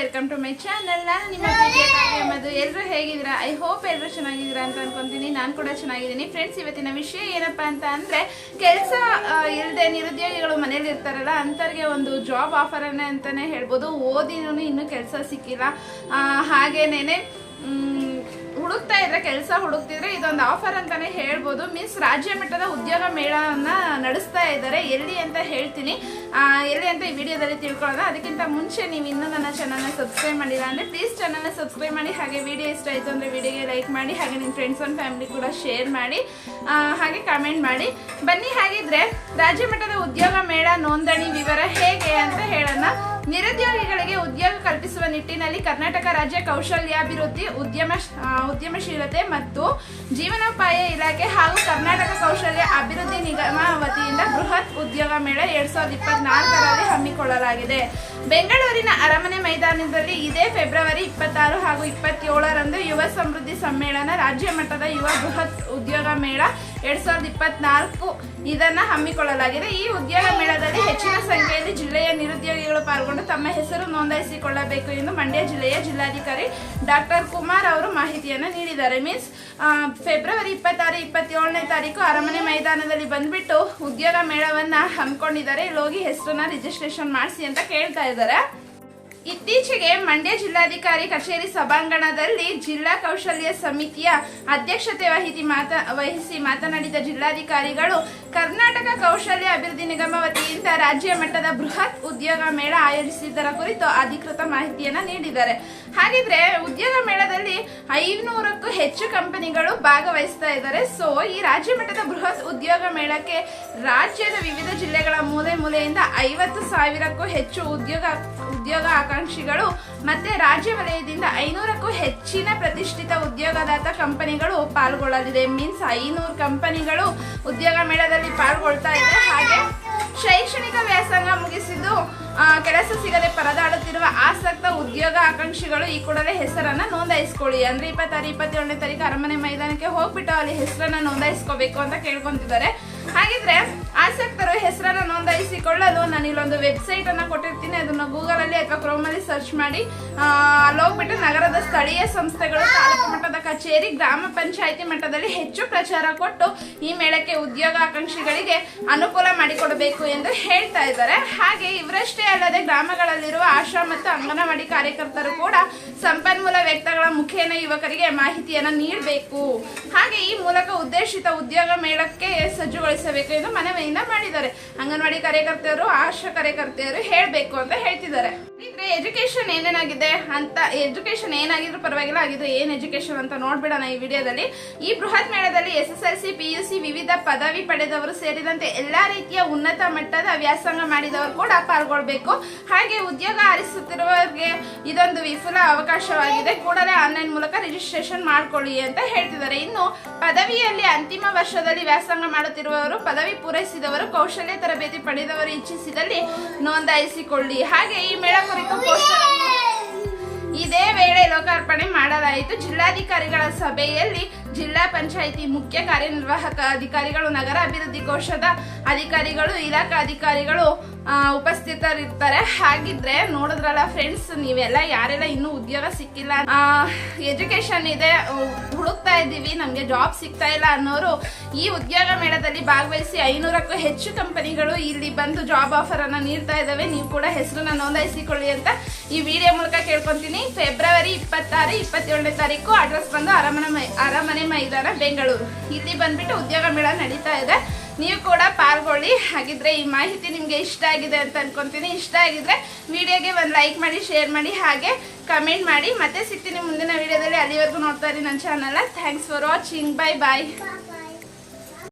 Welcome to my channel ನಾನು ನಿಮ್ಮ ಮದು ಎಲ್ಲರೂ ಹೇಗಿದ್ದೀರಾ? ಐ ಹೋಪ್ ಎಲ್ಲರೂ ಚೆನ್ನಾಗಿದ್ದೀರಾ ಅಂತ ಅನ್ಕೊಂತೀನಿ. ನಾನು ಕೂಡ ಚೆನ್ನಾಗಿದ್ದೀನಿ. ಫ್ರೆಂಡ್ಸ್ ಇವತ್ತಿನ ವಿಷಯ ಏನಪ್ಪ ಅಂತ ಅಂದ್ರೆ, ಕೆಲಸ ಇಲ್ಲದೆ ನಿರುದ್ಯೋಗಿಗಳು ಮನೇಲಿ ಇರ್ತಾರಲ್ಲ ಅಂಥವ್ರಿಗೆ ಒಂದು ಜಾಬ್ ಆಫರ್ ಅಂತಾನೆ ಹೇಳ್ಬೋದು. ಓದಿನೂ ಇನ್ನೂ ಕೆಲಸ ಸಿಕ್ಕಿಲ್ಲ. ಹಾಗೇನೇ ಹುಡುಕ್ತಾ ಇದ್ರೆ, ಕೆಲಸ ಹುಡುಕ್ತಿದ್ರೆ ಇದೊಂದು ಆಫರ್ ಅಂತಾನೆ ಹೇಳ್ಬೋದು. ಮೀನ್ಸ್ ರಾಜ್ಯ ಮಟ್ಟದ ಉದ್ಯೋಗ ಮೇಳವನ್ನ ನಡೆಸ್ತಾ ಇದ್ದಾರೆ. ಎಲ್ಲಿ ಅಂತ ಹೇಳ್ತೀನಿ. ಎಲ್ಲಿ ಅಂತ ಈ ವಿಡಿಯೋದಲ್ಲಿ ತಿಳ್ಕೊಳ್ಳೋಣ. ಅದಕ್ಕಿಂತ ಮುಂಚೆ ನೀವು ಇನ್ನೂ ನನ್ನ ಚಾನಲ್ನ ಸಬ್ಸ್ಕ್ರೈಬ್ ಮಾಡಿಲ್ಲ ಅಂದರೆ ಪ್ಲೀಸ್ ಚಾನಲ್ನ ಸಬ್ಸ್ಕ್ರೈಬ್ ಮಾಡಿ. ಹಾಗೆ ವಿಡಿಯೋ ಇಷ್ಟ ಆಯಿತು ಅಂದರೆ ವಿಡಿಯೋಗೆ ಲೈಕ್ ಮಾಡಿ. ಹಾಗೆ ನಿಮ್ಮ ಫ್ರೆಂಡ್ಸ್ ಒಂದು ಫ್ಯಾಮಿಲಿ ಕೂಡ ಶೇರ್ ಮಾಡಿ. ಹಾಗೆ ಕಮೆಂಟ್ ಮಾಡಿ. ಬನ್ನಿ, ಹಾಗಿದ್ರೆ ರಾಜ್ಯ ಮಟ್ಟದ ಉದ್ಯೋಗ ಮೇಳ ನೋಂದಣಿ ವಿವರ ಹೇಗೆ ಅಂತ ಹೇಳೋಣ. ನಿರುದ್ಯೋಗಿಗಳಿಗೆ ಉದ್ಯೋಗ ಕಲ್ಪಿಸುವ ನಿಟ್ಟಿನಲ್ಲಿ ಕರ್ನಾಟಕ ರಾಜ್ಯ ಕೌಶಲ್ಯಾಭಿವೃದ್ಧಿ ಉದ್ಯಮ ಉದ್ಯಮಶೀಲತೆ ಮತ್ತು ಜೀವನೋಪಾಯ ಇಲಾಖೆ ಹಾಗೂ ಕರ್ನಾಟಕ ಕೌಶಲ್ಯ ಅಭಿವೃದ್ಧಿ ನಿಗಮ ವತಿಯಿಂದ ಬೃಹತ್ ಉದ್ಯೋಗ ಮೇಳ ಎರಡ್ ಸಾವಿರದ ಇಪ್ಪತ್ನಾಲ್ಕರಲ್ಲಿ ಹಮ್ಮಿಕೊಳ್ಳಲಾಗಿದೆ. ಬೆಂಗಳೂರಿನ ಅರಮನೆ ಮೈದಾನದಲ್ಲಿ ಇದೇ ಫೆಬ್ರವರಿ ಇಪ್ಪತ್ತಾರು ಹಾಗೂ ಇಪ್ಪತ್ತೇಳರಂದು ಯುವ ಸಮೃದ್ಧಿ ಸಮ್ಮೇಳನ ರಾಜ್ಯ ಮಟ್ಟದ ಯುವ ಬೃಹತ್ ಉದ್ಯೋಗ ಮೇಳ ಎರಡ್ ಸಾವಿರದ ಇಪ್ಪತ್ನಾಲ್ಕು ಇದನ್ನ ಹಮ್ಮಿಕೊಳ್ಳಲಾಗಿದೆ. ಈ ಉದ್ಯೋಗ ಮೇಳದಲ್ಲಿ ಹೆಚ್ಚಿನ ಸಂಖ್ಯೆಯಲ್ಲಿ ಜಿಲ್ಲೆಯ ನಿರುದ್ಯೋಗಿಗಳು ಪಾಲ್ಗೊಂಡು ತಮ್ಮ ಹೆಸರು ನೋಂದಾಯಿಸಿಕೊಳ್ಳಬೇಕು ಎಂದು ಮಂಡ್ಯ ಜಿಲ್ಲೆಯ ಜಿಲ್ಲಾಧಿಕಾರಿ ಡಾಕ್ಟರ್ ಕುಮಾರ್ ಅವರು ಮಾಹಿತಿಯನ್ನು ನೀಡಿದ್ದಾರೆ. ಮೀನ್ಸ್ ಫೆಬ್ರವರಿ ಇಪ್ಪತ್ತಾರು, ಇಪ್ಪತ್ತೇಳನೇ ತಾರೀಕು ಅರಮನೆ ಮೈದಾನದಲ್ಲಿ ಬಂದ್ಬಿಟ್ಟು ಉದ್ಯೋಗ ಮೇಳವನ್ನ ಹಮ್ಮಿಕೊಂಡಿದ್ದಾರೆ. ಇಲ್ಲಿ ಹೋಗಿ ಹೆಸರನ್ನ ರಿಜಿಸ್ಟ್ರೇಷನ್ ಮಾಡಿಸಿ ಅಂತ ಕೇಳ್ತಾ ಇದ್ದಾರೆ. ಇತ್ತೀಚೆಗೆ ಮಂಡ್ಯ ಜಿಲ್ಲಾಧಿಕಾರಿ ಕಚೇರಿ ಸಭಾಂಗಣದಲ್ಲಿ ಜಿಲ್ಲಾ ಕೌಶಲ್ಯ ಸಮಿತಿಯ ಅಧ್ಯಕ್ಷತೆ ವಹಿಸಿ ಮಾತ, ವಹಿಸಿ ಮಾತನಾಡಿದ ಜಿಲ್ಲಾಧಿಕಾರಿಗಳು, ಕರ್ನಾಟಕ ಕೌಶಲ್ಯ ಅಭಿವೃದ್ಧಿ ನಿಗಮ ವತಿಯಿಂದ ರಾಜ್ಯ ಮಟ್ಟದ ಬೃಹತ್ ಉದ್ಯೋಗ ಮೇಳ ಆಯೋಜಿಸಿದ್ದರ ಕುರಿತು ಅಧಿಕೃತ ಮಾಹಿತಿಯನ್ನು ನೀಡಿದ್ದಾರೆ. ಹಾಗಿದ್ರೆ ಉದ್ಯೋಗ ಮೇಳದಲ್ಲಿ ಐನೂರಕ್ಕೂ ಹೆಚ್ಚು ಕಂಪನಿಗಳು ಭಾಗವಹಿಸ್ತಾ ಇದ್ದಾರೆ. ಸೊ ಈ ರಾಜ್ಯ ಮಟ್ಟದ ಬೃಹತ್ ಉದ್ಯೋಗ ಮೇಳಕ್ಕೆ ರಾಜ್ಯದ ವಿವಿಧ ಜಿಲ್ಲೆಗಳ ಮೂಲೆ ಮೂಲೆಯಿಂದ ಐವತ್ತು ಸಾವಿರಕ್ಕೂ ಹೆಚ್ಚು ಉದ್ಯೋಗ ಉದ್ಯೋಗ ಆಕಾಂಕ್ಷಿಗಳು ಮತ್ತೆ ರಾಜ್ಯ ವಲಯದಿಂದ ಐನೂರಕ್ಕೂ ಹೆಚ್ಚಿನ ಪ್ರತಿಷ್ಠಿತ ಉದ್ಯೋಗದಾತ ಕಂಪನಿಗಳು ಪಾಲ್ಗೊಳ್ಳಲಿದೆ. ಮೀನ್ಸ್ ಐನೂರು ಕಂಪನಿಗಳು ಉದ್ಯೋಗ ಮೇಳದಲ್ಲಿ ಪಾಲ್ಗೊಳ್ತಾ ಇದೆ ಹಾಗೆ ಶೈಕ್ಷಣಿಕ ವ್ಯಾಸಂಗ ಮುಗಿಸಿದ್ದು ಕೆಲಸ ಸಿಗದೆ ಪರದಾಡುತ್ತಿರುವ ಆಸಕ್ತ ಉದ್ಯೋಗ ಆಕಾಂಕ್ಷಿಗಳು ಈ ಕೂಡಲೇ ಹೆಸರನ್ನ ನೋಂದಾಯಿಸ್ಕೊಳ್ಳಿ. ಅಂದ್ರೆ ಇಪ್ಪತ್ತಾರು, ಇಪ್ಪತ್ತೇಳನೇ ತಾರೀಕು ಅರಮನೆ ಮೈದಾನಕ್ಕೆ ಹೋಗ್ಬಿಟ್ಟು ಅಲ್ಲಿ ಹೆಸರನ್ನ ನೋಂದಾಯಿಸ್ಕೋಬೇಕು ಅಂತ ಕೇಳ್ಕೊಂತಿದ್ದಾರೆ. ಹಾಗಿದ್ರೆ ಆಸಕ್ತರು ಹೆಸರನ್ನ ನೋಂದಾಯಿಸಿಕೊಳ್ಳಲು ನಾನು ಇಲ್ಲೊಂದು ವೆಬ್ಸೈಟ್ ಅನ್ನ ಕೊಟ್ಟಿರ್ತೀನಿ. ಅದನ್ನ ಗೂಗಲ್ ಅಲ್ಲಿ ಅಥವಾ ಕ್ರೋಮ್ ಅಲ್ಲಿ ಸರ್ಚ್ ಮಾಡಿ. ಆ, ಅಲ್ಲಿ ಹೋಗ್ಬಿಟ್ಟು ನಗರದ ಸ್ಥಳೀಯ ಸಂಸ್ಥೆಗಳು ತಾಲೂಕು ಮಟ್ಟದ ಕಚೇರಿ ಗ್ರಾಮ ಪಂಚಾಯಿತಿ ಮಟ್ಟದಲ್ಲಿ ಹೆಚ್ಚು ಪ್ರಚಾರ ಕೊಟ್ಟು ಈ ಮೇಳಕ್ಕೆ ಉದ್ಯೋಗ ಆಕಾಂಕ್ಷಿಗಳಿಗೆ ಅನುಕೂಲ ಮಾಡಿಕೊಡಬೇಕು ಎಂದು ಹೇಳ್ತಾ ಇದ್ದಾರೆ. ಹಾಗೆ ಇವರಷ್ಟೇ ಅಲ್ಲದೆ ಗ್ರಾಮಗಳಲ್ಲಿರುವ ಆಶಾ ಮತ್ತು ಅಂಗನವಾಡಿ ಕಾರ್ಯಕರ್ತರು ಕೂಡ ಸಂಪನ್ಮೂಲ ವ್ಯಕ್ತಿಗಳ ಮುಖೇನ ಯುವಕರಿಗೆ ಮಾಹಿತಿಯನ್ನ ನೀಡಬೇಕು. ಹಾಗೆ ಈ ಮೂಲಕ ಉದ್ದೇಶಿತ ಉದ್ಯೋಗ ಮೇಳಕ್ಕೆ ಸಜ್ಜುಗೊಳಿಸಬೇಕು ಎಂದು ಮನವಿಯಿಂದ ಮಾಡಿದ್ದಾರೆ. ಅಂಗನವಾಡಿ ಕಾರ್ಯಕರ್ತೆಯರು ಆಶಾ ಕಾರ್ಯಕರ್ತೆಯರು ಹೇಳಬೇಕು ಅಂತ ಹೇಳ್ತಿದ್ದಾರೆ. ಎಜುಕೇಶನ್ ಏನೇನಾಗಿದೆ ಅಂತ ಎಜುಕೇಶನ್ ಏನಾಗಿದ್ರು ಪರವಾಗಿಲ್ಲ ಆಗಿದ್ರು ಏನ್ ಎಜುಕೇಶನ್ ಅಂತ ನೋಡ್ಬಿಡೋಣ ಈ ವಿಡಿಯೋದಲ್ಲಿ. ಈ ಬೃಹತ್ ಮೇಳದಲ್ಲಿ S S L C, P U C ವಿವಿಧ ಪದವಿ ಪಡೆದವರು ಸೇರಿದಂತೆ ಎಲ್ಲಾ ರೀತಿಯ ಉನ್ನತ ಮಟ್ಟದ ವ್ಯಾಸಂಗ ಮಾಡಿದವರು ಕೂಡ ಪಾಲ್ಗೊಳ್ಬೇಕು. ಹಾಗೆ ಉದ್ಯೋಗ ಆರಿಸುತ್ತಿರುವವರಿಗೆ ಇದೊಂದು ವಿಫುಲ ಅವಕಾಶವಾಗಿದೆ. ಕೂಡಲೇ ಆನ್ಲೈನ್ ಮೂಲಕ ರಿಜಿಸ್ಟ್ರೇಷನ್ ಮಾಡ್ಕೊಳ್ಳಿ ಅಂತ ಹೇಳ್ತಿದ್ದಾರೆ. ಇನ್ನು ಪದವಿಯಲ್ಲಿ ಅಂತಿಮ ವರ್ಷದಲ್ಲಿ ವ್ಯಾಸಂಗ ಮಾಡುತ್ತಿರುವವರು, ಪದವಿ ಪೂರೈಸಿದವರು, ಕೌಶಲ್ಯ ತರಬೇತಿ ಪಡೆದವರು ಇಚ್ಛಿಸಿದಲ್ಲಿ ನೋಂದಾಯಿಸಿಕೊಳ್ಳಿ. ಹಾಗೆ ಈ ಮೇಳ ಕುರಿತು ಇದೇ ವೇಳೆ ಲೋಕಾರ್ಪಣೆ ಮಾಡಲಾಯಿತು. ಜಿಲ್ಲಾಧಿಕಾರಿಗಳ ಸಭೆಯಲ್ಲಿ ಜಿಲ್ಲಾ ಪಂಚಾಯಿತಿ ಮುಖ್ಯ ಕಾರ್ಯನಿರ್ವಾಹಕ ಅಧಿಕಾರಿಗಳು ನಗರ ಅಭಿವೃದ್ಧಿ ಕೋಶದ ಅಧಿಕಾರಿಗಳು, ಇಲಾಖಾ ಅಧಿಕಾರಿಗಳು ಉಪಸ್ಥಿತರಿರ್ತಾರೆ. ಹಾಗಿದ್ರೆ ನೋಡಿದ್ರಲ್ಲ ಫ್ರೆಂಡ್ಸ್ ನೀವೆಲ್ಲ ಯಾರೆಲ್ಲ ಇನ್ನೂ ಉದ್ಯೋಗ ಸಿಕ್ಕಿಲ್ಲ ಎಜುಕೇಶನ್ ಇದೆ ಹುಡುಕ್ತಾ ಇದ್ದೀವಿ, ನಮಗೆ ಜಾಬ್ ಸಿಗ್ತಾ ಇಲ್ಲ ಅನ್ನೋರು ಈ ಉದ್ಯೋಗ ಮೇಳದಲ್ಲಿ ಭಾಗವಹಿಸಿ ಐನೂರಕ್ಕೂ ಹೆಚ್ಚು ಕಂಪನಿಗಳು ಇಲ್ಲಿ ಬಂದು ಜಾಬ್ ಆಫರ್ ಅನ್ನು ನೀಡ್ತಾ ಇದ್ದಾವೆ. ನೀವು ಕೂಡ ಹೆಸರನ್ನ ನೋಂದಾಯಿಸಿಕೊಳ್ಳಿ ಅಂತ ಈ ವಿಡಿಯೋ ಮೂಲಕ ಕೇಳ್ಕೊಂತೀನಿ. ಫೆಬ್ರವರಿ ಇಪ್ಪತ್ತಾರು, ಇಪ್ಪತ್ತೇಳನೇ ತಾರೀಕು ಅಡ್ರೆಸ್ ಬಂದು ಅರಮನೆ ಅರಮನೆ ಮೈದಾನ, ಬೆಂಗಳೂರು. ಇಲ್ಲಿ ಬಂದ್ಬಿಟ್ಟು ಉದ್ಯೋಗ ಮೇಳ ನಡೀತಾ ಇದೆ. ನೀವು ಕೂಡ ಪಾಲ್ಗೊಳ್ಳಿ. ಹಾಗಿದ್ರೆ ಈ ಮಾಹಿತಿ ನಿಮಗೆ ಇಷ್ಟ ಆಗಿದೆ ಅಂತ ಅನ್ಕೊಂತೀನಿ. ಇಷ್ಟ ಆಗಿದ್ರೆ ವಿಡಿಯೋಗೆ ಒಂದು ಲೈಕ್ ಮಾಡಿ, ಶೇರ್ ಮಾಡಿ, ಹಾಗೆ ಕಮೆಂಟ್ ಮಾಡಿ. ಮತ್ತೆ ಸಿಗ್ತೀನಿ ಮುಂದಿನ ವಿಡಿಯೋದಲ್ಲಿ. ಅಲ್ಲಿವರೆಗೂ ನೋಡ್ತಾ ಇರಿ ನನ್ನ channel thanks for watching bye bye